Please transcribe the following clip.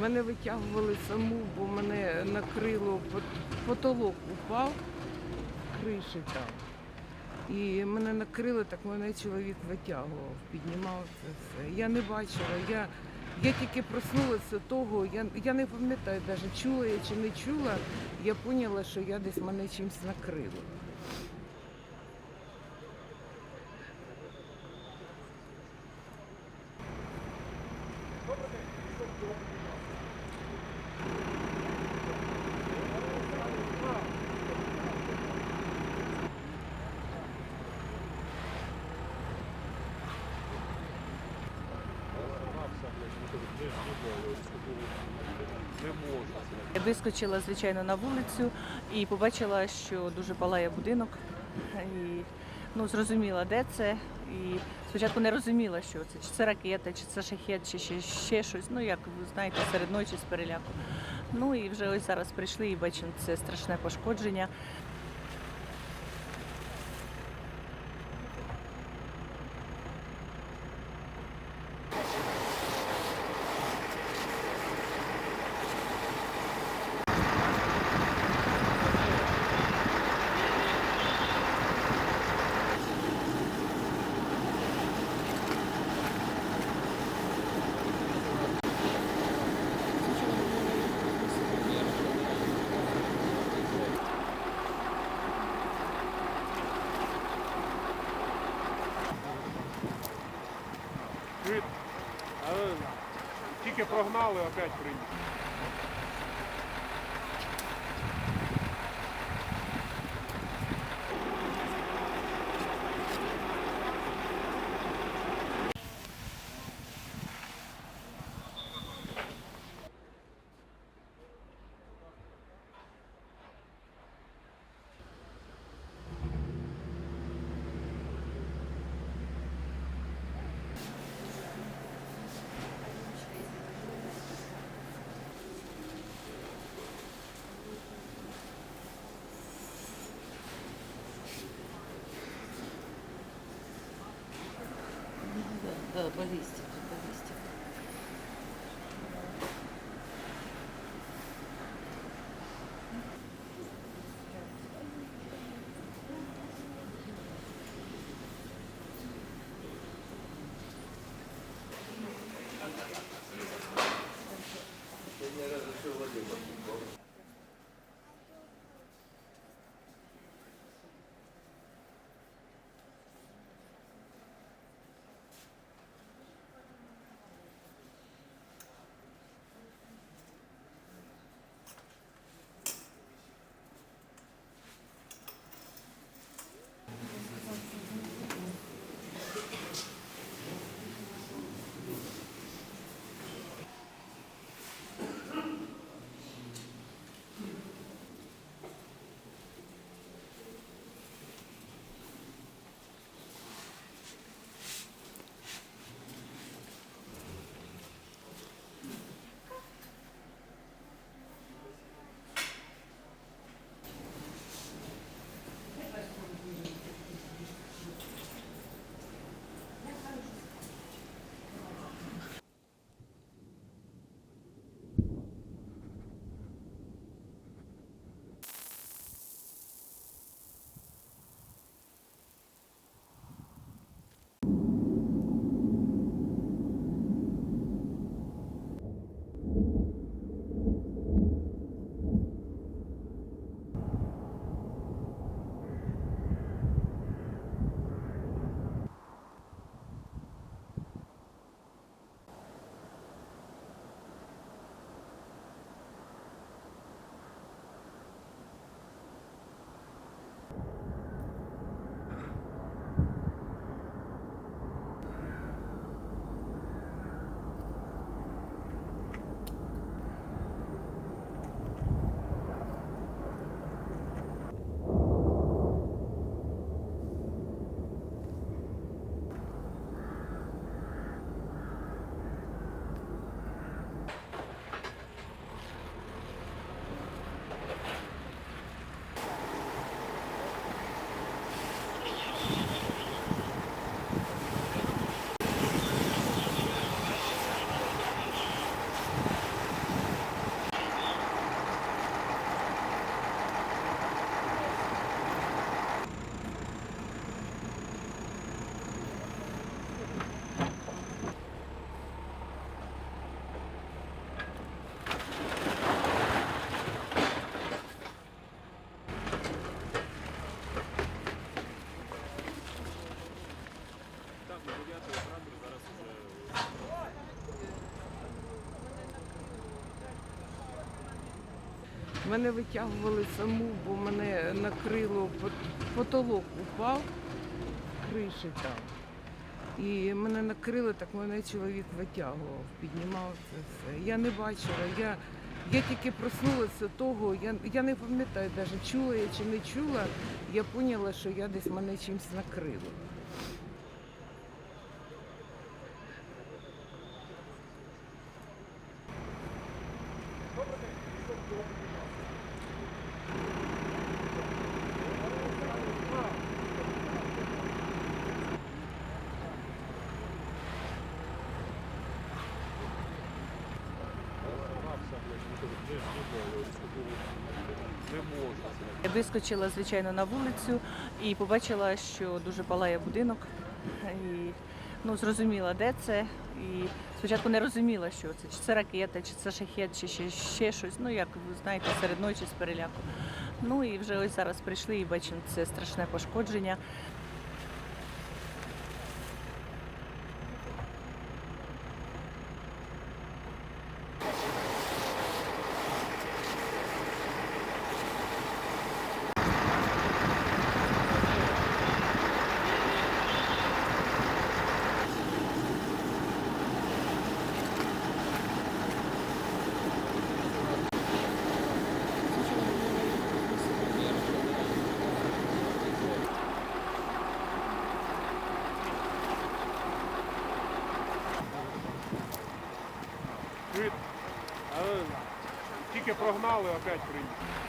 Мене витягували саму, бо мене накрило, потолок упав, криші там. І мене накрило, так мене чоловік витягував, піднімав це все. Я не бачила, я, я тільки проснулася того, я, я не пам'ятаю навіть, чула я чи не чула, я поняла, що я десь мене чимось накрило. Вискочила, звичайно, на вулицю і побачила, що дуже палає будинок. І ну, зрозуміла, де це. І спочатку не розуміла, що це, чи це ракета, чи це шахет, чи ще, ще щось. Ну, як ви знаєте, серед ночі з переляку. Ну і вже ось зараз прийшли і бачимо це страшне пошкодження. Чуєте? Але тільки прогнали, опять прийняли. Да, до балістик. Мене витягували саму, бо мене накрило, потолок упав, криші там. І мене накрило, так мене чоловік витягував, піднімав це все. Я не бачила, я, я тільки проснулася того, я, я не пам'ятаю навіть, чула я чи не чула, я поняла, що я десь мене чимось накрило. Вискочила, звичайно, на вулицю і побачила, що дуже палає будинок. І ну, зрозуміла, де це. І спочатку не розуміла, що це, чи це ракета, чи це шахет, чи ще, ще щось. Ну, як ви знаєте, серед ночі з переляку. Ну і вже ось зараз прийшли і бачимо це страшне пошкодження. Але тільки прогнали, опять приїхали.